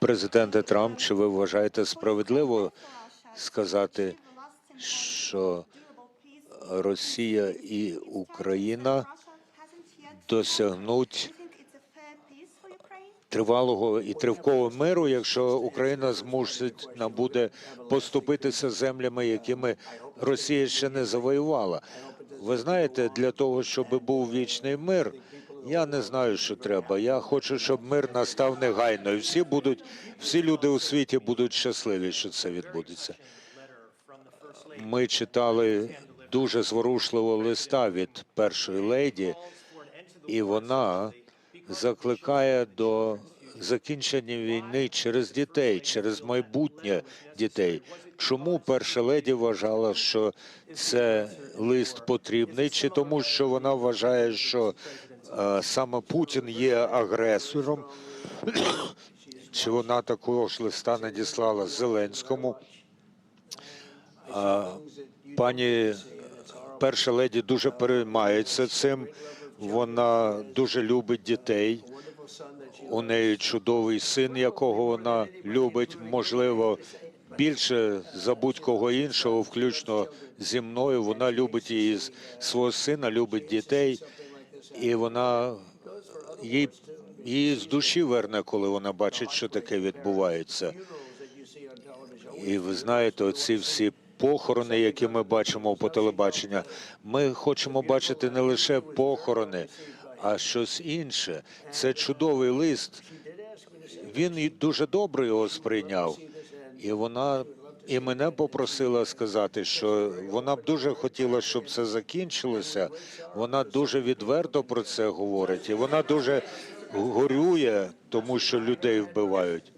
Президенте Трамп, чи ви вважаєте справедливо сказати, що Росія і Україна досягнуть тривалого і тривкого миру, якщо Україна змусить нам буде поступитися землями, якими Росія ще не завоювала. Ви знаєте, для того, щоб був вічний мир, я не знаю, що треба. Я хочу, щоб мир настав негайно, і всі будуть, всі люди у світі будуть щасливі, що це відбудеться. Ми читали дуже зворушливого листа від першої леді, і вона закликає до закінчення війни через дітей, через майбутнє дітей. Чому перша леді вважала, що це лист потрібний, чи тому, що вона вважає, що саме Путін є агресором, чи вона такого ж листа надіслала Зеленському? Пані перша леді дуже переймається цим. Вона дуже любить дітей. У неї чудовий син, якого вона любить, можливо, більше за будь-кого іншого, включно зі мною. Вона любить її свого сина, любить дітей, і вона їй, її з душі верне, коли вона бачить, що таке відбувається. І ви знаєте, оці всі похорони, які ми бачимо по телебаченню, ми хочемо бачити не лише похорони, а щось інше. Це чудовий лист. Він дуже добре його сприйняв, і вона і мене попросила сказати, що вона б дуже хотіла, щоб це закінчилося. Вона дуже відверто про це говорить, і вона дуже горює, тому що людей вбивають.